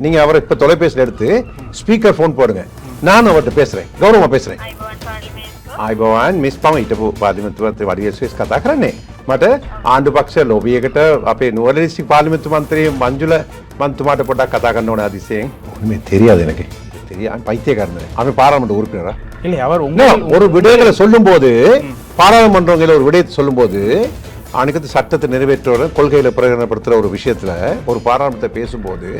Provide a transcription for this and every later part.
நீங்க அவரை இப்ப தொலைபேசியில் எடுத்து ஸ்பீக்கர் ஃபோன் போடுங்க நான் அவர்கிட்ட பேசுறேன் கௌரவமா பேசுறேன் අයිබෝන් පාලිමේන්තුව ආයිබෝවන් මිස් පම හිටපු පාලිමතුවත් වඩිය ස්වස් කතා කරන්නේ මට ආණ්ඩු පක්ෂ ලොබියකට අපේ නුවලරිසි පාලිමතු මන්ත්‍රය මංජුල මන්තුමාට පොඩක් කතා කරන්න ඕන அதிசயம் ஒண்ணுமே தெரியாது எனக்கு தெரியாது பைத்தியக்காரன் அவன் பாராளுமன்ற உறுப்பினரா இல்லை அவர் இல்ல, உங்கள் ஒரு விடயங்களை சொல்லும்போது பாராளுமன்றங்கள ஒரு விடயத்தை சொல்லும்போது அன்னைக்கு சட்டத்தை நிறைவேற்றுவர கொள்கையில பிரகடனப்படுத்துற ஒரு விஷயத்துல ஒரு பாராளுமன்றத்தை பேசும்போது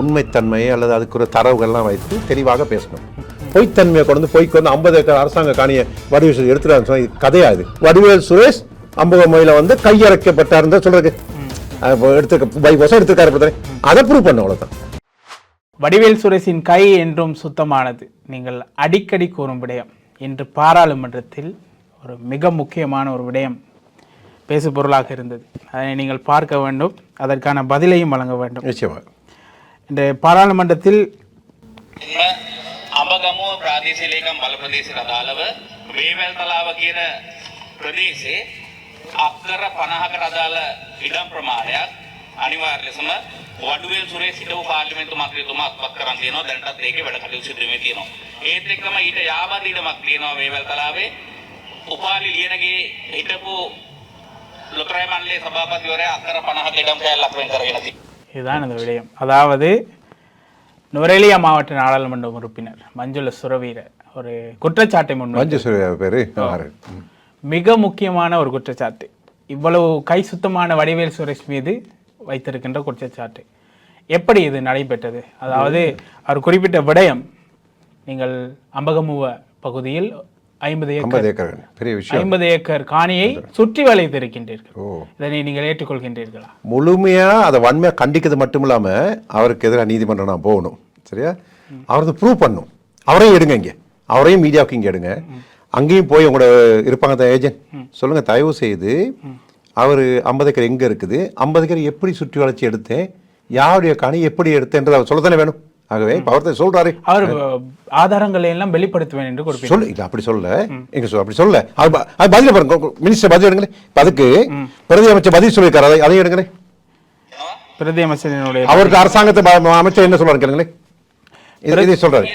உண்மைத்தன்மை அல்லது அதுக்குரிய தரவுகள்லாம் வைத்து தெளிவாக பேசணும். பொய்த்தன்மையை கொண்டு வந்து பொய்க்கு வந்து ஐம்பது ஏக்கர் அரசாங்க காணிய வடிவேல் சுரேஷ் எடுத்துட்டாங்க சொன்னா இது வடிவேல் சுரேஷ் அம்பகமொழியில வந்து கையறைக்கப்பட்டாருன்னு தான் இப்போ எடுத்துக்க பை வருஷம் எடுத்துருக்காரு அதை ப்ரூவ் பண்ண அவ்வளவுதான். வடிவேல் சுரேஷின் கை என்றும் சுத்தமானது. நீங்கள் அடிக்கடி கூறும் விடயம் இன்று பாராளுமன்றத்தில் ஒரு மிக முக்கியமான ஒரு விடயம் பேசு பொருளாக இருந்தது. அதனை நீங்கள் பார்க்க வேண்டும் அதற்கான பதிலையும் வழங்க வேண்டும். நிச்சயமா இன்று பாராளுமன்றத்தில் එම අඹගමුව ප්‍රාදේශීය ලේකම් බල ප්‍රදේශයට අදාළව වේවැල් තලාව කියන ප්‍රදේශයේ අක්කර 50කට අදාළ ඉඩම් ප්‍රමාණයක් අනිවාර්ය ලෙසම වඩුවෙල් සුරේෂ් හිටපු පාර්ලිමේන්තු මන්ත්‍රීතුමා අත්පත් කරන් තියෙනවා දැනටත් ඒකේ වැඩ කටයුතු සිදු වෙමින් තියෙනවා ඒත් එක්කම ඊට යාබද ඉඩමක් තියෙනවා වේවැල් තලාවේ උපාලි ලියනගේ හිටපු ලොතරැයි මණ්ඩලයේ සභාපතිවරයා අක්කර 50ක ඉඩම් කෑල්ලක් වෙන් කරගෙන තියෙනවා இதுதான் இந்த விடயம். அதாவது நுரேலியா மாவட்ட நாடாளுமன்ற உறுப்பினர் மஞ்சுள சுரவீர ஒரு குற்றச்சாட்டை முன் மஞ்சு சூர்யா பேரு ஆறு. ம். மிக முக்கியமான ஒரு குற்றச்சாட்டு. இவ்வளவு கை சுத்தமான வடிவேல் சுரேஷ் மீது வைத்திருக்கின்ற குற்றச்சாட்டு. எப்படி இது நடைபெற்றது? அதாவது அவர் குறிப்பிட்ட விடயம் நீங்கள் அம்பகமுவ பகுதியில் ஐம்பது ஏக்கர் ஏக்கர் பெரிய விஷயம். ஐம்பது ஏக்கர் காணியை சுற்றி வளைத்திருக்கின்றீர்கள். ஓ. இதனை நீங்கள் ஏற்றுக்கொள்கின்றீர்களா? முழுமையா அதை வன்மையா கண்டிக்கிறது மட்டும் இல்லாம அவருக்கு எதிராக நீதிமன்றம் நான் போகணும். சரியா? அவரது ப்ரூவ் பண்ணும் அவரையும் எடுங்க இங்க. அவரையும் மீடியாவுக்கு இங்க எடுங்க. அங்கேயும் போய் உங்களோட இருப்பாங்க தான் ஏஜென்ட் சொல்லுங்க தயவு செய்து அவர் ஐம்பது ஏக்கர் எங்க இருக்குது? ஐம்பது ஏக்கர் எப்படி சுற்றி வளைச்சி எடுத்தேன்? யாருடைய காணி எப்படி எடுத்தேன்றது அவர் சொல்லத்தானே வேணும். ஆகவே பவர்த்தை சொல்றாரு. அவர் ஆதாரங்களை எல்லாம் வெளிப்படுத்துவேன் என்று சொல்லு இல்லை அப்படி சொல்ல. எங்க சொல்ல அப்படி சொல்ல. அது பாருங்க. மினிஸ்டர் பதில் எடுங்களேன் அதுக்கு பிரதி அமைச்சர் பதில் சொல்லியிருக்காரு. அதை அதையும் எடுங்களேன் பிரதி அமைச்சரினுடைய அவருக்கு அரசாங்கத்தை அமைச்சர் என்ன சொல்றாரு கேளுங்களேன் இதை சொல்றாரு.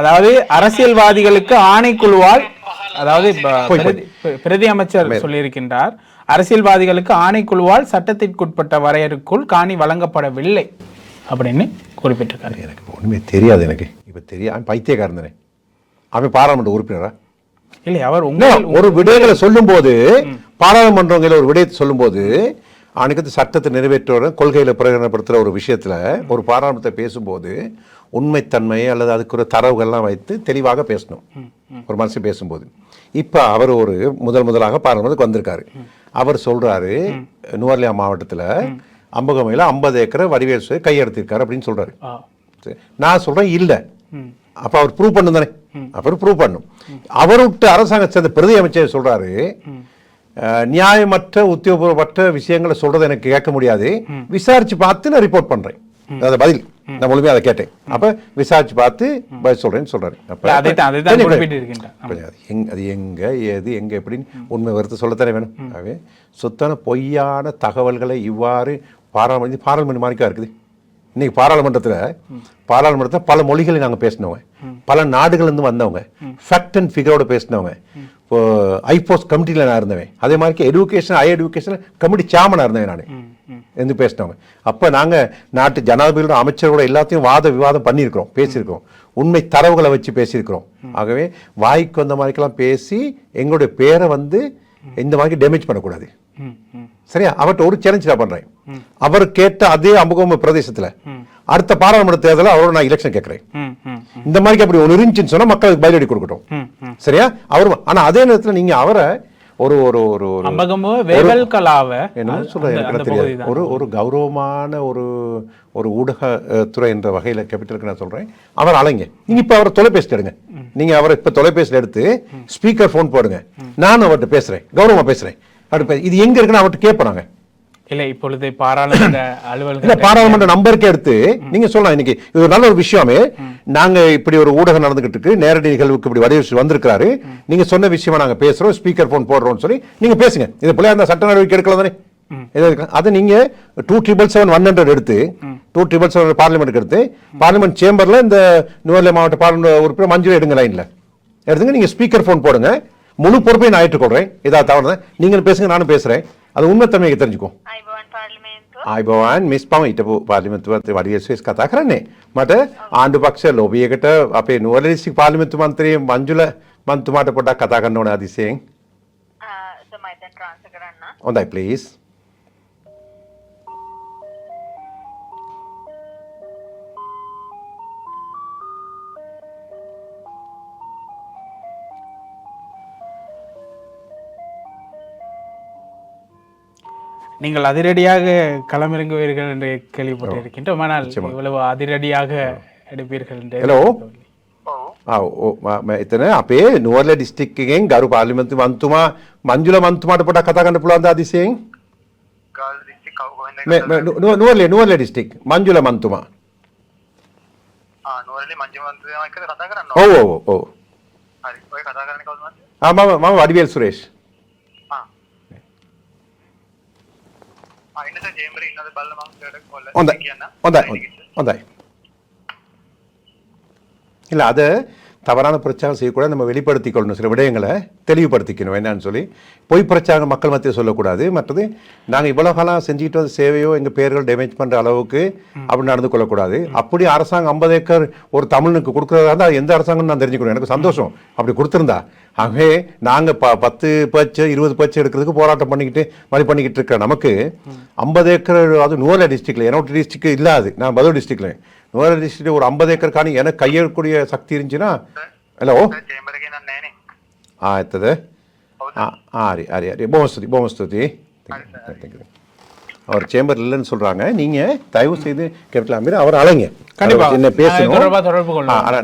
அதாவது அரசியல்வாதிகளுக்கு ஆணைக்குழுவால் அதாவது பிரதி- அமைச்சர் சொல்லியிருக்கின்றார் அரசியல்வாதிகளுக்கு ஆணைக்குழுவால் சட்டத்திற்குட்பட்ட வரையறுக்குள் காணி வழங்கப்படவில்லை அப்படின்னு குறிப்பிட்டிருக்காரு. எனக்கு ஒண்ணுமே தெரியாது எனக்கு. இப்ப தெரியாது அவன் பைத்தியக்காரன் தானே. அவன் பாராளுமன்ற உறுப்பினரா? இல்லை அவர் உங்கள் ஒரு விடயங்களை சொல்லும்போது பாராளுமன்றங்கள ஒரு விடயத்தை சொல்லும்போது அன்னைக்கு சட்டத்தை நிறைவேற்றுவர கொள்கையில பிரகடனப்படுத்துற ஒரு விஷயத்துல ஒரு பாராளுமன்றத்தை பேசும்போது உண்மைத்தன்மை அல்லது அதுக்குரிய தரவுகள்லாம் வைத்து தெளிவாக பேசணும். ஒரு மனுஷன் பேசும்போது. இப்ப அவர் ஒரு முதல் முதலாக பாராளுமன்றத்துக்கு வந்திருக்காரு. அவர் சொல்றாரு நுவர்லியா மாவட்டத்துல அம்பகமையில ஐம்பது ஏக்கர் வடிவேல் சுவை கையெடுத்திருக்காரு அப்படின்னு. சரி. நான் சொல்றேன் இல்ல. அப்ப அவர் ப்ரூவ் பண்ணும் தானே. அவர் ப்ரூவ் பண்ணும். அவர் விட்டு அரசாங்கம் சேர்ந்த பிரதி அமைச்சர் சொல்றாரு. அஹ், நியாயமற்ற உத்தியோகபூர்வமற்ற விஷயங்களை சொல்றதை எனக்கு கேட்க முடியாது. விசாரிச்சு பார்த்து நான் ரிப்போர்ட் பண்றேன். அது பதில். நான் முழுமையா அதை கேட்டேன். அப்ப விசாரிச்சு பார்த்து பதில் அப்ப ஆமா. கொஞ்சம் அது எங் அது எங்க ஏது எங்க எப்படின்னு உண்மை வருத்து சொல்லத்தானே வேணும். ஆகவே சுத்தான பொய்யான தகவல்களை இவ்வாறு பாராளுமன்ற பாராளுமன்ற மாதிரிக்கா இருக்குது? இன்னைக்கு பாராளுமன்றத்துல பாராளுமன்றத்தில் பல மொழிகளை நாங்க பேசினவங்க. பல நாடுகள்ல இருந்து வந்தவங்க. ஃபேக்ட் அண்ட் ஃபிகரோட பேசினவங்க. இப்போ ஐபோஸ் கமிட்டியில் நான் இருந்தவன். அதே மாதிரி எஜுகேஷன் ஹை எஜுகேஷன் கமிட்டி சேமனாக இருந்தவன் நான். இருந்து பேசினவங்க. அப்போ நாங்க நாட்டு ஜனாதிபதியோட அமைச்சரோட எல்லாத்தையும் வாத விவாதம் பண்ணியிருக்கிறோம் பேசியிருக்கிறோம். உண்மை தரவுகளை வச்சு பேசியிருக்கிறோம். ஆகவே வாய்க்கு வந்த மாதிரிக்கெல்லாம் பேசி எங்களுடைய பேரை வந்து இந்த மாதிரி டேமேஜ் பண்ணக்கூடாது. சரியா? அவர்கிட்ட ஒரு சேலஞ்ச் நான் பண்றேன். அவர் கேட்ட அதே அமுகம பிரதேசத்துல அடுத்த பாராளுமன்ற தேர்தலில் அவரோட நான் எலெக்ஷன் கேட்கிறேன். இந்த மாதிரி அப்படி ஒன்று இருந்துச்சுன்னு சொன்னா மக்களுக்கு பதிலடி கொடுக்கட்டும். சரியா? அவர் ஆனா அதே நேரத்துல நீங்க அவரை ஒரு ஒரு ஒரு ஒரு கலாவ என்ன அந்த- எனக்கு தெரியாது. ஒரு ஒரு கௌரவமான ஒரு ஒரு ஊடக துறை என்ற வகையில கேபிட்டலுக்கு நான் சொல்றேன். அவர் அலைங்க. நீங்க இப்ப அவரை தொலைபேசி எடுங்க. நீங்க அவரை இப்ப தொலைபேசியில் எடுத்து ஸ்பீக்கர் ஃபோன் போடுங்க. நான் அவர்கிட்ட பேசுறேன். கௌரவமா பேசுறேன். பே- இது எங்க இருக்குன்னு அவர்கிட்ட கேட்போம் நாங்க இல்லை இப்பொழுது பாராளுமன்ற இல்ல அலுவலக பாராளுமன்ற நம்பருக்கே எடுத்து நீங்க சொல்லலாம். இன்னைக்கு இது நல்ல ஒரு விஷயமே. நாங்கள் இப்படி ஒரு ஊடகம் நடந்துகிட்டு இருக்கு. நேரடி நிகழ்வுக்கு இப்படி வடிவச்சு வந்திருக்கிறாரு. நீங்கள் சொன்ன விஷயமா நாங்கள் பேசுகிறோம் ஸ்பீக்கர் ஃபோன் போடுறோம்னு சொல்லி நீங்கள் பேசுங்க. இது பிள்ளையா அந்த சட்ட நடவடிக்கை எடுக்கலாம் தானே? அது நீங்கள் two triple seven one hundred எடுத்து டூ ட்ரிபிள் செவன் பார்லிமெண்ட்டுக்கு எடுத்து பார்லிமெண்ட் சேம்பரில் இந்த நுவர்லே மாவட்ட பார்லிமெண்ட் உறுப்பினர் மஞ்சள் எடுங்க லைனில் எடுத்துங்க நீங்கள் ஸ்பீக்கர் ஃபோன் போடுங்க. முழு பொறுப்பையும் நான் ஏற்றுக்கொள்கிறேன் இதாக தவறு தான் நீங்கள் பேசுங்க நானும் பேசுகிறேன் அது உண்மை தன்மையை தெரிஞ்சுக்கோ ආයිබවන් මිස් පම හිටපු පාලිමතුවත් වරියස්වස් කතා කරන්නේ. මට ආණ්ඩු පක්ෂ ලොබියකට අපේ නුවලරිස්ටික් පාලිමතු මන්ත්‍රයේ මංජුල මන්තුමාට පොඩක් කතා කරන්න ඕන අදිසියෙන් හොඳයි ප්ලීස් நீங்கள் அதிரடியாக களமிறங்குவீர்கள் என்று கேள்விப்பட்டிருக்கின்றோம் ஆனால் இவ்வளவு அதிரடியாக எடுப்பீர்கள் என்று Hello? எதிர்பார்க்கவில்லை. එතන අපේ නුවරල ඩිස්ටික්කගෙන් ගරු පාලිමතු මන්තුමා මංජුල මන්තුමාට පොඩක් කතා කරන්න පුළුවන්ද අදිසියෙන් ගල් දිස්ත්‍රික් කවුරුවෙන්ද නුවරලේ නුවරල ඩිස්ටික් මංජුල මන්තුමා ආ නුවරලේ මංජුමන්ත්‍රයම එක්කද කතා කරන්න ඔව් ඔව් ඔව් හරි ඔය කතා කරන්නේ කවුද මන්ද ආ මම මම Vadivel Suresh sembra innan ballen man försöker kolla. ഒന്നായി ഒന്നായി. இல்லை அது தவறான பிரச்சாரம் செய்யக்கூடாது நம்ம வெளிப்படுத்திக்கொள்ளணும் சில விடயங்களை தெளிவுபடுத்திக்கணும் என்னன்னு சொல்லி பொய் பிரச்சாரம் மக்கள் மத்திய சொல்லக்கூடாது மற்றது நாங்கள் இவ்வளோ காலம் செஞ்சுக்கிட்டு வந்த சேவையோ எங்கள் பேர்கள் டேமேஜ் பண்ணுற அளவுக்கு அப்படி நடந்து கொள்ளக்கூடாது அப்படி அரசாங்கம் ஐம்பது ஏக்கர் ஒரு தமிழனுக்கு கொடுக்குறதா இருந்தால் எந்த அரசாங்கம் நான் தெரிஞ்சுக்கணும் எனக்கு சந்தோஷம் அப்படி கொடுத்துருந்தா ஆகவே நாங்கள் ப பத்து பேச்சு இருபது பேச்சு எடுக்கிறதுக்கு போராட்டம் பண்ணிக்கிட்டு மாதிரி பண்ணிக்கிட்டு இருக்கிற நமக்கு ஐம்பது ஏக்கர் அது நுவல டிஸ்ட்ரிக்டில் என்னோட டிஸ்ட்ரிக் இல்லாது. நான் பதூர் டிஸ்ட்ரிக்டில் நுவல டிஸ்ட்ரிக்ட் ஒரு ஐம்பது ஏக்கர் காணி எனக்கு கையெழுக்கக்கூடிய சக்தி இருந்துச்சுன்னா ஹலோ? ஆ ಎತ್ತದೆ ಹಾಂ ಹಾಂ ರೀ ಹಾಂ ರೀ ಹಾಂ ರೀ ಬೋಮಸ್ತುತಿ ಬೋಮಸ್ತುತಿ அவர் சேம்பர் இல்லைன்னு சொல்றாங்க. நீங்க தயவு செய்து கேட்கலாம் அவர் அழைங்க. கண்டிப்பா. அவர் என்ன பேசணும்?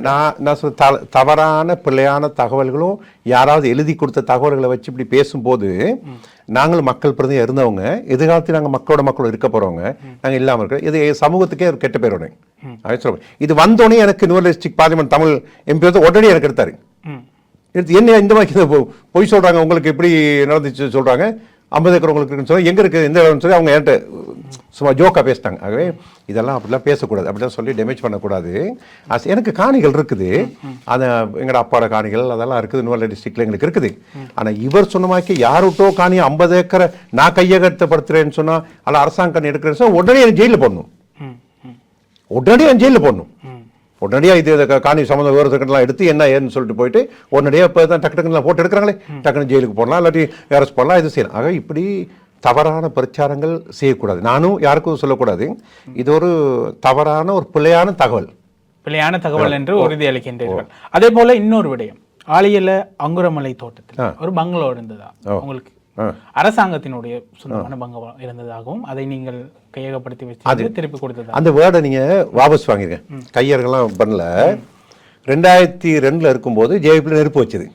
நான் நான் சொல்ல த- தவறான பிள்ளையான தகவல்களும் யாராவது எழுதி கொடுத்த தகவல்களை வச்சு இப்படி பேசும்போது நாங்கள் மக்கள் பிரதி இருந்தவங்க எதிர்காலத்தில் நாங்கள் மக்களோட மக்களோட இருக்க போறவங்க நாங்கள் இல்லாமல் இருக்கிறோம் இது சமூகத்துக்கே ஒரு கெட்ட பேர் உடனே. இது வந்தோடனே எனக்கு நியூர் டிஸ்ட்ரிக்ட் பார்லிமெண்ட் தமிழ் எம்பி வந்து உடனே எனக்கு எடுத்தாரு. எடுத்து என்ன இந்த மாதிரி பொய் சொல்றாங்க? உங்களுக்கு எப்படி நடந்துச்சு சொல்றாங்க? ஐம்பது ஏக்கர் உங்களுக்கு இருக்குன்னு சொல்லி எங்க இருக்கு? எந்த இடம்னு சொல்லி அவங்க என்கிட்ட சும்மா ஜோக்கா பேசிட்டாங்க. ஆகவே இதெல்லாம் அப்படிலாம் பேசக்கூடாது. அப்படிலாம் சொல்லி டேமேஜ் பண்ணக்கூடாது. As- எனக்கு காணிகள் இருக்குது. அது எங்களோட அப்பாவோட காணிகள் அதெல்லாம் இருக்குது. நூறு டிஸ்ட்ரிக்ட்ல எங்களுக்கு இருக்குது. ஆனா இவர் சொன்ன மாதிரி யார் விட்டோ காணி ஐம்பது ஏக்கரை நான் கையகப்படுத்துறேன்னு சொன்னா அல்ல அரசாங்கம் காணி எடுக்கிறேன்னு சொன்னா உடனே எனக்கு ஜெயிலில் போடணும். ம். ம். உடனடியாக என் ஜெயிலில் போடணும். உடனடியாக இது காணி சம்மந்த விவரத்துக்கெல்லாம் எடுத்து என்ன ஏன்னு சொல்லிட்டு போயிட்டு உடனடியாக இப்போ தான் டக்கு டக்குன்னு போட்டு எடுக்கிறாங்களே. டக்குன்னு ஜெயிலுக்கு போடலாம் இல்லாட்டி அரெஸ்ட் பண்ணலாம் இது செய்யலாம். ஆக இப்படி தவறான பிரச்சாரங்கள் செய்யக்கூடாது. நானும் யாருக்கும் சொல்லக்கூடாது. இது ஒரு தவறான ஒரு பிழையான தகவல். பிழையான தகவல் என்று உறுதி அளிக்கின்றீர்கள். அதே போல இன்னொரு விடயம். ஆலியல அங்குரமலை தோட்டத்தில் ஒரு பங்களோ இருந்ததா? உங்களுக்கு. அரசாங்கத்தினுடைய சொந்தமான பங்களோ இருந்ததாகவும் அதை நீங்கள் கையகப்படுத்தி வச்சு திருப்பி கொடுத்ததா? அந்த வேர்டை நீங்கள் வாபஸ் வாங்கிருங்க. கையர்கள்லாம் பண்ணல. ரெண்டாயிரத்தி ரெண்டில் இருக்கும்போது ஜேபியில் நெருப்பு வச்சது.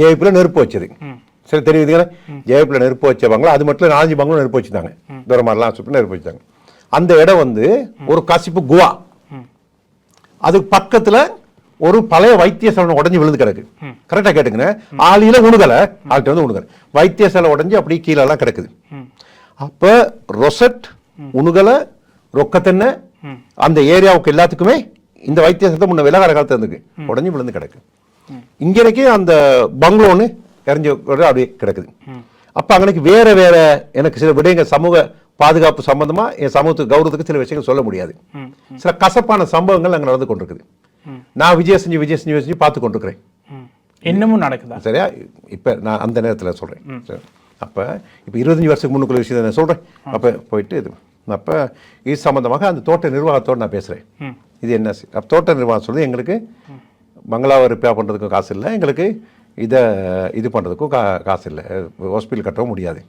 ஜேபியில் நெருப்பு வச்சது. சரி தெரியுதுங்களா ஜேபியில் நெருப்பு வச்ச பங்களா அது மட்டும் நாலஞ்சு பங்களா நெருப்பு வச்சுட்டாங்க. தூரமாரெல்லாம் சுற்றி நெருப்பு வச்சுட்டாங்க. அந்த இடம் வந்து ஒரு கசிப்பு குவா. அதுக்கு பக்கத்துல ஒரு பழைய வைத்தியசாலை உடைஞ்சு விழுந்து கிடக்கு. கரெக்டா கேட்டுங்க ஆளியில உணுகலை. ஆள்கிட்ட வந்து உணுகலை. வைத்தியசாலை உடைஞ்சு அப்படியே கீழே எல்லாம் கிடக்குது அப்ப ரொசட் உணுகலை ரொக்கத்தென்ன அந்த ஏரியாவுக்கு எல்லாத்துக்குமே இந்த வைத்தியசாலை முன்ன விலகார காலத்துல இருந்துக்கு உடைஞ்சு விழுந்து கிடக்கு. இங்க இருக்கு அந்த பங்களோன்னு இறஞ்சி அப்படியே கிடக்குது. அப்ப அங்கனைக்கு வேற வேற எனக்கு சில விடயங்கள் சமூக பாதுகாப்பு சம்பந்தமா என் சமூகத்துக்கு கௌரவத்துக்கு சில விஷயங்கள் சொல்ல முடியாது. சில கசப்பான சம்பவங்கள் அங்க நடந்து கொண்டிருக்குது. நான் விஜய் செஞ்சு விஜய் செஞ்சு செஞ்சு பார்த்து கொண்டிருக்கிறேன். இன்னமும் நடக்குதா? சரியா? இப்ப நான் அந்த நேரத்துல சொல்றேன். சரி. அப்ப இப்ப இருபத்தஞ்சு வருஷத்துக்கு முன்னுக்குள்ள விஷயம் நான் சொல்றேன். அப்ப போயிட்டு இது. அப்ப இது சம்பந்தமாக அந்த தோட்ட நிர்வாகத்தோடு நான் பேசுறேன். இது என்ன அப்ப தோட்ட நிர்வாகம் சொல்லுது எங்களுக்கு பங்களாவை ரிப்பேர் பண்றதுக்கும் காசு இல்லை. எங்களுக்கு இதை இது பண்றதுக்கும் கா காசு இல்லை. ஹாஸ்பிட்டல் கட்டவும் முடியாது.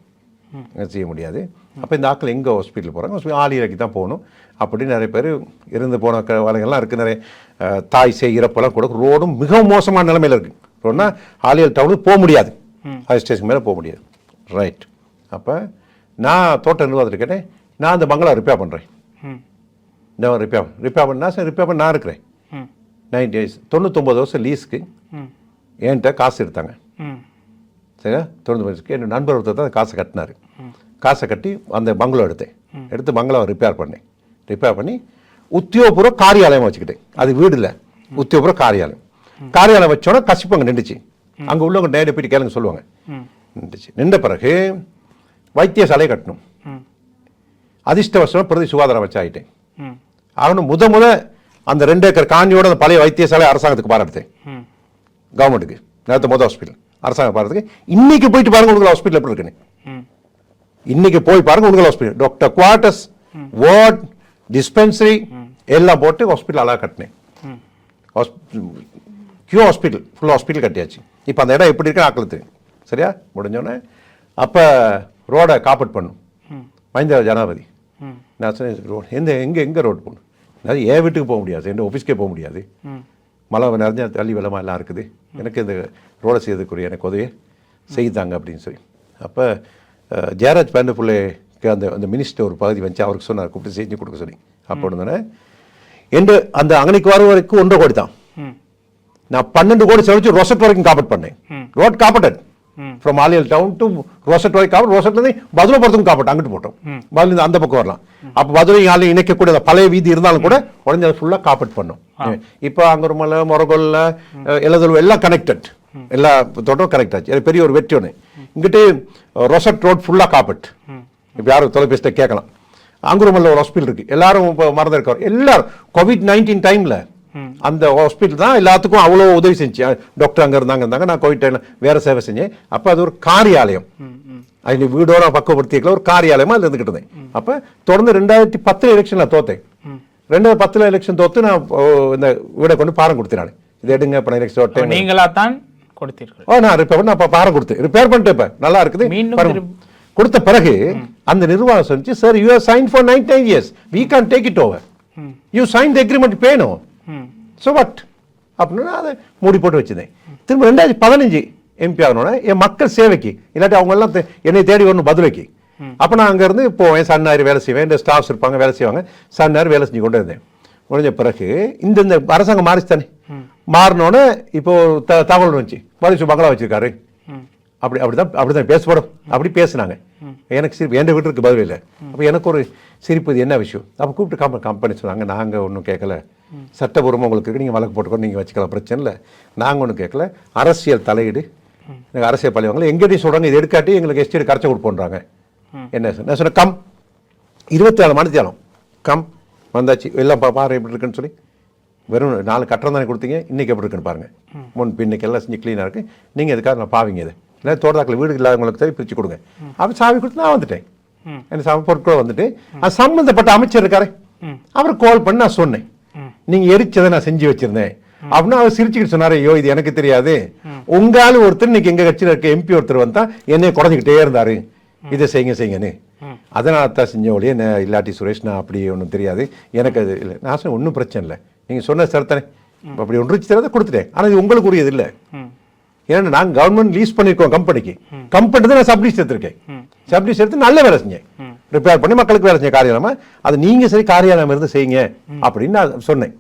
செய்ய முடியாது. அப்போ இந்த ஆட்கள் எங்கே ஹாஸ்பிட்டல் போகிறாங்க ஹாஸ்பிட்டல் ஆலியரைக்கு தான் போகணும். அப்படி நிறைய பேர் இருந்து போன க வலைகள்லாம் இருக்குது நிறைய தாய் சேய் இறப்பெல்லாம் கூட ரோடும் மிகவும் மோசமான நிலைமையில் இருக்குது ரோட்னா ஆலியல் டவுனுக்கு போக முடியாது. ஹை ஸ்டேஷன் மேலே போக முடியாது. ரைட் அப்போ நான் தோட்ட நிர்வாகத்தில் கேட்டேன் நான் அந்த பங்களா ரிப்பேர் பண்ணுறேன் நான் ரிப்பேர் ரிப்பேர் பண்ணா சரி ரிப்பேர் பண்ண நான் இருக்கிறேன். நைன்டி இயர்ஸ் தொண்ணூத்தொம்பது வருஷம் லீஸ்க்கு என்கிட்ட காசு எடுத்தாங்க. சரியா? தொண்ணூறு வயசுக்கு என் நண்பர் ஒருத்தர் தான் அந்த காசை கட்டினார். காசை கட்டி அந்த பங்களோ எடுத்தேன். எடுத்து பங்களாவை ரிப்பேர் பண்ணேன். ரிப்பேர் பண்ணி உத்தியோகபூர்வ காரியாலயம் வச்சுக்கிட்டேன். அது வீடு இல்லை. உத்தியோகபூர்வ காரியாலயம். காரியாலயம் வச்சோன்னா கசிப்பு அங்கே நின்றுச்சு. அங்கே உள்ளவங்க நேரடி போயிட்டு கேளுங்க சொல்லுவாங்க. நின்றுச்சு. நின்ற பிறகு வைத்தியசாலை கட்டணும். அதிர்ஷ்டவசமாக பிரதி சுகாதார அமைச்சர் ஆகிட்டேன் ம். அவனு முத முத அந்த ரெண்டு ஏக்கர் காணியோட அந்த பழைய வைத்தியசாலை அரசாங்கத்துக்கு பாராட்டுத்தேன் கவர்மெண்ட்டுக்கு. நேரத்து மொதல் ஹாஸ்பிட்டல் அரசாங்கம் பாரத்துக்கு இன்னைக்கு போயிட்டு பாருங்க உங்களை ஹாஸ்பிட்டல் எப்படி இருக்குன்னு. இன்னைக்கு போய் பாருங்க உங்களை hospital doctor quarters ward dispensary எல்லாம் போட்டு ஹாஸ்பிட்டல் அழகாக கட்டினேன் கியூ ஹாஸ்பிட்டல் ஃபுல் ஹாஸ்பிட்டல் கட்டியாச்சு இப்போ அந்த இடம் எப்படி இருக்கு ஆக்களுக்கு சரியா முடிஞ்சோடனே அப்போ ரோடை காப்பட் பண்ணும் ம் மஹிந்த ஜனாபதி நான் சொன்னேன் ரோடு எந்த எங்கே எங்கே ரோடு போகணும் அது என் வீட்டுக்கு போக முடியாது என் ஆஃபீஸ்க்கே போக முடியாது மழை நிறைஞ்ச தள்ளி வெள்ளமாக எல்லாம் இருக்குது எனக்கு இந்த ரோடை செய்யறதுக்குரிய எனக்கு உதவியை செய்தாங்க அப்படின்னு சொல்லி அப்போ ஜெயராஜ் பேண்டபுள்ளைக்கு அந்த அந்த மினிஸ்டர் ஒரு பகுதி வச்சு அவருக்கு சொன்னார் கூப்பிட்டு செஞ்சு கொடுக்க சொல்லி அப்போ இருந்தோன்னே அந்த அங்கனைக்கு வர வரைக்கும் ஒன்றரை கோடி தான். நான் பன்னெண்டு கோடி செலவச்சு ரொசட் வரைக்கும் காப்பட் பண்ணேன். Road carpeted. ஃப்ரம் ஆலியல் டவுன் டு ரொசட் வரைக்கும் காப்பட் ரொசட்லேருந்து பதுளை போகிறதுக்கும் காப்பட் அங்கிட்டு போட்டோம். பதிலிருந்து அந்த பக்கம் வரலாம். அப்போ பதுளை ஆலையும் இணைக்கக்கூடிய பழைய வீதி இருந்தாலும் கூட உடனே அதை ஃபுல்லாக காப்பட் பண்ணோம். இப்போ அங்குருமலை மொரகொல்ல எல்லாதொரு எல்லாம் கனெக்டட் எல்லா தோட்டம் கனெக்ட் ஆச்சு. பெரிய ஒரு வெற்றி ஒன்று இங்கிட்டு ரொசட் ரோட் ஃபுல்லாக காப்பட் இப்போ யாரும் தொலைபேசிட்ட கேட்கலாம். அங்குருமல்ல ஒரு ஹாஸ்பிட்டல் இருக்கு. எல்லாரும் இப்போ மறந்து இருக்காரு. எல்லாரும் கோவிட் நைன்டீன் டைம்ல அந்த ஹாஸ்பிட்டல் தான் எல்லாத்துக்கும் அவ்வளோ உதவி செஞ்சு. டாக்டர் அங்கே இருந்தாங்க இருந்தாங்க நான் கோவிட் டைம்ல வேற சேவை செஞ்சேன். அப்போ அது ஒரு காரியாலயம். அது வீடோட பக்குவப்படுத்திக்கல ஒரு காரியாலயமா அதில் இருந்துக்கிட்டு இருந்தேன் அப்போ தொடர்ந்து ரெண்டாயிரத்தி பத்தில் எலெக்ஷனில் தோத்தேன். ரெண்டாயிரத்தி பத்தில் எலெக்ஷன் தோத்து நான் இந்த வீடை கொண்டு பாரம் கொடுத்தேன் நான். இதை எடுங்க இப்போ எலெக்ஷன் தோட்டேன் நீங்களா தான் கொடுத்தீர்கள். ஓ நான் ரிப்பேர் அப்போ பாரம் கொடுத்தேன். ரிப்பேர் பண்ணிட்டு இப்போ. நல்லா இருக்குது. கொடுத்த பிறகு அந்த நிர்வாகம் சொல்லிச்சு sir you sign for nine nine years we can take it over you sign the agreement பேணும் ஸோ வாட் அப்படின்னு அதை மூடி போட்டு வச்சிருந்தேன் திரும்ப ரெண்டாயிரத்தி பதினஞ்சு எம்பி ஆகணும்னா என் மக்கள் சேவைக்கு இல்லாட்டி அவங்க எல்லாம் தே- என்னை தேடி வரணும் பதிலைக்கு. அப்போ நான் அங்கேருந்து போவேன் சன்னாரி வேலை செய்வேன் இந்த ஸ்டாஃப்ஸ் இருப்பாங்க வேலை செய்வாங்க. சன்னாரி வேலை செஞ்சு கொண்டு இருந்தேன் முடிஞ்ச பிறகு இந்த இந்த அரசாங்கம் மாறிச்சு தானே. மாறினோன்னே இப்போ த தகவல் வந்துச்சு. பாலிசு பங்களா வச்சிருக்காரு. அப்படி அப்படிதான் அப்படிதான் பேசப்படும் அப்படி பேசுனாங்க. எனக்கு சிரிப்பு என் வீட்டுக்கு பதில் இல்லை. அப்போ எனக்கு ஒரு சிரிப்பு இது என்ன விஷயம்? அப்போ கூப்பிட்டு கம்ப கம்பெனி சொன்னாங்க நாங்கள் ஒன்றும் கேட்கல. சட்டபூர்வமாக உங்களுக்கு இருக்குது நீங்கள் வழக்கு போட்டுக்கோ நீங்கள் வச்சுக்கலாம் பிரச்சனை இல்லை. நாங்கள் ஒன்றும் கேட்கல. அரசியல் தலையீடு. எனக்கு அரசியல் பழிவாங்க எங்கேயும் சொல்கிறாங்க இது எடுக்காட்டி எங்களுக்கு எஸ்டிடி கரைச்ச கொடுப்போன்றாங்க. என்ன நான் சொன்னேன் கம். இருபத்தி நாலு மணி தேலம் கம். வந்தாச்சு. எல்லாம் பா பாரு எப்படி இருக்குன்னு சொல்லி. வெறும் நாலு கட்டணம் தானே கொடுத்தீங்க. இன்னைக்கு எப்படி இருக்குன்னு பாருங்கள் முன் பின்னுக்கு எல்லாம் செஞ்சு க்ளீனாக இருக்குது நீங்கள் எதுக்காக நான் பாவிங்க இது? இல்லை தோட்டத்தாக்கில் வீடு இல்லாதவங்களுக்கு தேவை பிரித்து கொடுங்க. அப்போ சாவி கொடுத்து நான் வந்துட்டேன். எனக்கு சாவி பொருட்களை வந்துட்டு அது சம்மந்தப்பட்ட அமைச்சர் இருக்காரு. அவர் கால் பண்ணி நான் சொன்னேன். நீங்க எரிச்சதை நான் செஞ்சு வச்சிருந்தேன். அப்படின்னா அவர் சிரிச்சுக்கிட்டு சொன்னாரு ஐயோ இது எனக்கு தெரியாது. உங்க ஆளு ஒருத்தர் இன்னைக்கு எங்க கட்சியில் இருக்க எம்பி ஒருத்தர் வந்தா என்னைய குறைஞ்சிக்கிட்டே இருந்தாரு. இதை செய்யுங்க செய்யுங்கன்னு. அதனால தான் செஞ்ச ஒழிய நான் இல்லாட்டி சுரேஷ் நான் அப்படி ஒன்றும் தெரியாது. எனக்கு அது இல்லை. நான் சொன்னேன் ஒன்றும் பிரச்சனை இல்லை. நீங்க சொன்ன சரித்தானே. அப்படி ஒன்று தரதை கொடுத்துட்டேன். ஆனால் இது உங்களுக்கு உரியது இல்லை ஏன்னா நான் கவர்மெண்ட் லீஸ் பண்ணிருக்கோம் கம்பெனிக்கு கம்பெனி தான் நான் சப்ளீஸ் எடுத்திருக்கேன். சப்ளீஸ் எடுத்து நல்ல வேலை செஞ்சேன். ரிப்பேர் பண்ணி மக்களுக்கு வேலை செஞ்ச காரியாலயமா அது நீங்க சரி காரியாலயம் இருந்து செய்யுங்க அப்படின்னு நான் சொன்னேன்.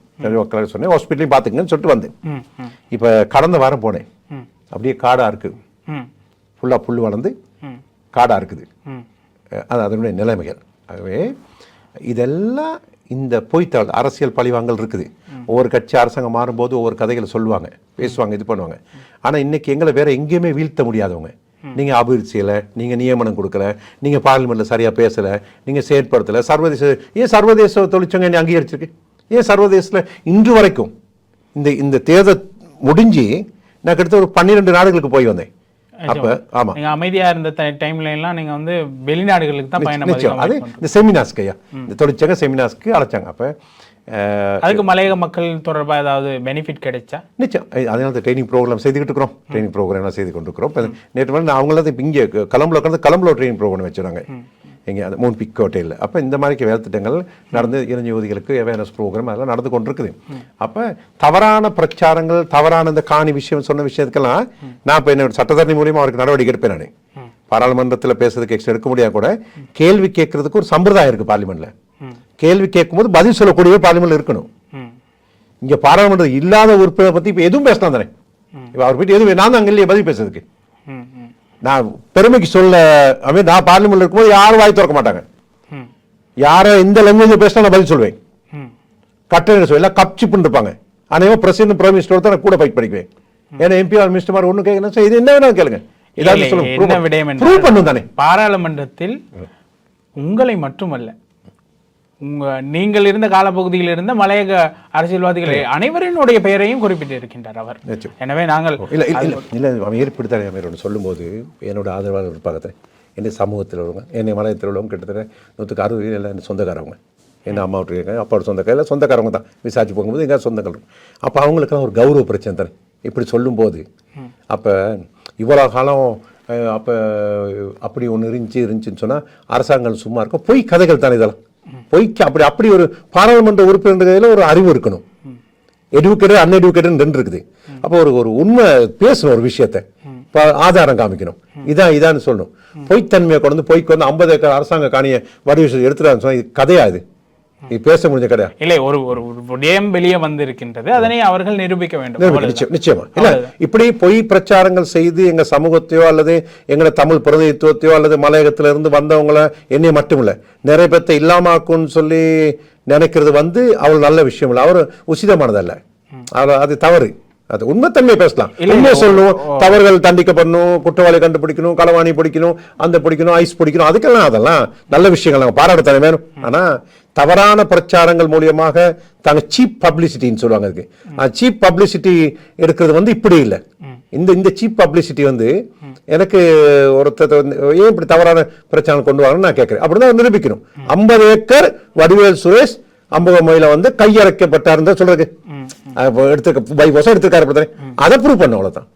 சொன்னேன். ஹாஸ்பிட்டலையும் பார்த்துக்கங்கன்னு சொல்லிட்டு வந்தேன். இப்போ கடந்த வாரம் போனேன். அப்படியே காடா இருக்கு. ம். ஃபுல்லாக புல் வளர்ந்து ம். காடா இருக்குது. அது அதனுடைய நிலைமைகள். ஆகவே இதெல்லாம் இந்த பொய்த்தாள் அரசியல் பழிவாங்கல் இருக்குது. ஒவ்வொரு கட்சி அரசாங்கம் மாறும்போது ஒவ்வொரு கதைகளை சொல்லுவாங்க பேசுவாங்க இது பண்ணுவாங்க. ஆனால் இன்னைக்கு எங்களை வேற எங்கேயுமே வீழ்த்த முடியாதவங்க. நீங்கள் அபிவிருத்தியில் நீங்கள் நியமனம் கொடுக்கல நீங்கள் பார்லிமெண்ட்டில் சரியாக பேசலை நீங்கள் செயற்படுத்தலை சர்வதேச ஏன் சர்வதேச தொழிற்சங்க என்னை அங்கீகரிச்சிருக்கு? ஏன் சர்வதேசத்தில் இன்று வரைக்கும் இந்த இந்த தேர்தல் முடிஞ்சு நான் கிட்டத்தட்ட ஒரு பன்னிரெண்டு நாடுகளுக்கு போய் வந்தேன். அப்ப ஆமா. நீங்க அமைதியா இருந்த டைம்ல எல்லாம் நீங்க வந்து வெளிநாடுகளுக்கு தான் பயணம் அது. இந்த செமினாஸ்க்கு ஐயா. இந்த தொழிற்சங்க செமினாஸ்க்கு அழைச்சாங்க. அப்போ அதுக்கு மலையக மக்கள் தொடர்பா ஏதாவது பெனிஃபிட் கிடைச்சா? நிச்சயம். அதனால தான் ட்ரைனிங் ப்ரோக்ராம் செய்துக்கிட்டு இருக்கிறோம். ட்ரைனிங் ப்ரோக்ராம்லாம் செய்து கொண்டு இப்போ நேற்று வந்து அவங்களாம் இப்போ இங்கே கலம்புல உட்காந்து கலம்புல ட்ரைனிங் ப்ரோக்ராம் வச்சுருந்தாங்க. எங்கே அந்த மூணு பிக் ஹோட்டலில் அப்போ இந்த மாதிரி வேலை திட்டங்கள் நடந்து இளைஞ யுவதிகளுக்கு அவேர்னஸ் ப்ரோக்ராம் அதெல்லாம் நடந்து கொண்டிருக்குது. அப்போ தவறான பிரச்சாரங்கள் தவறான இந்த காணி விஷயம் சொன்ன விஷயத்துக்கெல்லாம் நான் இப்போ என்னோட சட்டத்தரணி மூலியமா அவருக்கு நடவடிக்கை எடுப்பேன் நான். பாராளுமன்றத்தில் பேசுறதுக்கு எக்ஸ்ட்ரா எடுக்க முடியாது கூட கேள்வி கேட்கறதுக்கு ஒரு சம்பிரதாயம் இருக்குது பார்லிமெண்ட்டில் கேள்வி கேட்கும்போது பதில் சொல்லக்கூடிய பார்லிமெண்ட்ல இருக்கணும். இங்கே இங்க பாராளுமன்றம் இல்லாத உறுப்பினர் பத்தி இப்போ எதுவும் பேசினா தானே. இப்போ அவர் போயிட்டு எதுவும் நான் தான் அங்க இல்லையே பதில் பேசுறதுக்கு. நான் பெருமைக்கு சொல்ல mean, நான் பார்லிமெண்ட்ல இருக்கும்போது யாரும் வாய் திறக்க மாட்டாங்க. யாரை இந்த லாங்குவேஜ் பேசினா நான் பதில் சொல்லுவேன் கட்டணம் சொல்ல எல்லாம் கப்சிப்புன்னு இருப்பாங்க ஆனால் பிரசிடன்ட் பிரைம் மினிஸ்டர் தான் நான் கூட ஃபைட் பண்ணிக்குவேன். ஏன்னா எம்பி ஆர் மினிஸ்டர் மாதிரி ஒன்றும் கேட்கணும் இது என்ன வேணாலும் கேளுங்க. ஏதாவது சொல்லுங்க. பண்ணும் தானே. பாராளுமன்றத்தில் உங்களை மட்டுமல்ல உங்க நீங்கள் இருந்த காலப்பகுதியில் இருந்த மலையக அரசியல்வாதிகள் அனைவரினுடைய பெயரையும் குறிப்பிட்டு இருக்கின்றார் அவர். எனவே நாங்கள் இல்லை இல்லை இல்லை இல்லை அவன் ஏற்படுத்தானே அமையர் ஒன்று சொல்லும்போது என்னோட ஆதரவாளர் இருப்பாங்க என்னை சமூகத்தில் உள்ளவங்க என்னை மலையத்தில் உள்ளவங்க கிட்டத்தட்ட நூற்றுக்கு அறுபது எல்லாம் என் சொந்தக்காரவங்க. என்ன அம்மா விட்டுருக்காங்க அப்பாவோட சொந்தக்கார எல்லாம் சொந்தக்காரவங்க தான். விசாரிச்சு போகும்போது எங்கே சொந்தங்கள் இருக்கும். அப்போ அவங்களுக்கெல்லாம் ஒரு கௌரவ பிரச்சனை தானே. இப்படி சொல்லும்போது அப்போ இவ்வளோ காலம் அப்போ அப்படி ஒன்று இருந்துச்சு இருந்துச்சுன்னு சொன்னால் அரசாங்கம் சும்மா இருக்கும். பொய் கதைகள் தானே இதெல்லாம். பொய்க்கு அப்படி அப்படி ஒரு பாராளுமன்ற உறுப்பினர்களில் ஒரு அறிவு இருக்கணும். எடுக்கேட்டட் அன்எடுக்கேட்டட் ரெண்டு இருக்குது. அப்போ ஒரு ஒரு உண்மை பேசணும் ஒரு விஷயத்த. ஆதாரம் காமிக்கணும். இதான் இதான்னு சொல்லணும். பொய்த்தன்மையை கொண்டு வந்து பொய்க்கு வந்து ஐம்பது ஏக்கர் அரசாங்க காணியை வடிவம் எடுத்துட்டான்னு சொன்னால் இது கதையாது இது பேச முடிஞ்ச கதையா? இல்லை ஒரு ஒரு விடயம் வெளியே வந்திருக்கின்றது. அதனை அவர்கள் நிரூபிக்க வேண்டும். நிச்சயம், இல்ல இப்படி பொய் பிரச்சாரங்கள் செய்து எங்க சமூகத்தையோ அல்லது எங்களோட தமிழ் பிரதிநிதித்துவத்தையோ அல்லது மலையகத்துல இருந்து வந்தவங்கள என்னை மட்டும் இல்ல நிறைய பேர்த்த இல்லாமாக்கும்னு சொல்லி நினைக்கிறது வந்து அவள் நல்ல விஷயம் இல்லை. அவர் உசிதமானதல்ல. அது தவறு. அது உண்மைத்தன்மை பேசலாம். உண்மையை சொல்லணும் தவறுகள் தண்டிக்கப்படணும் குற்றவாளி கண்டுபிடிக்கணும் களவாணி பிடிக்கணும் அந்த பிடிக்கணும் ஐஸ் பிடிக்கணும் அதுக்கெல்லாம் அதெல்லாம் நல்ல விஷயங்கள் நாங்கள் பாராட்டத்தானே வேணும். ஆனா தவறான பிரச்சாரங்கள் மூலியமாக தாங்க சீப் பப்ளிசிட்டின்னு சொல்லுவாங்க அதுக்கு. சீப் பப்ளிசிட்டி எடுக்கிறது வந்து இப்படி இல்லை. இந்த இந்த சீப் பப்ளிசிட்டி வந்து எனக்கு ஒருத்தர் வந்து ஏன் இப்படி தவறான பிரச்சாரம் கொண்டு வாங்கன்னு நான் கேட்குறேன். அப்படிதான் நிரூபிக்கணும். ஐம்பது ஏக்கர் வடிவேல் சுரேஷ் அம்பகமொழியில வந்து கையறைக்கப்பட்டாருன்னு தான் சொல்றது அப்போ எடுத்துக்க பை வருஷம் எடுத்திருக்காரு அப்படி தானே அதை ப்ரூவ் பண்ண அவ்வளவுதான்.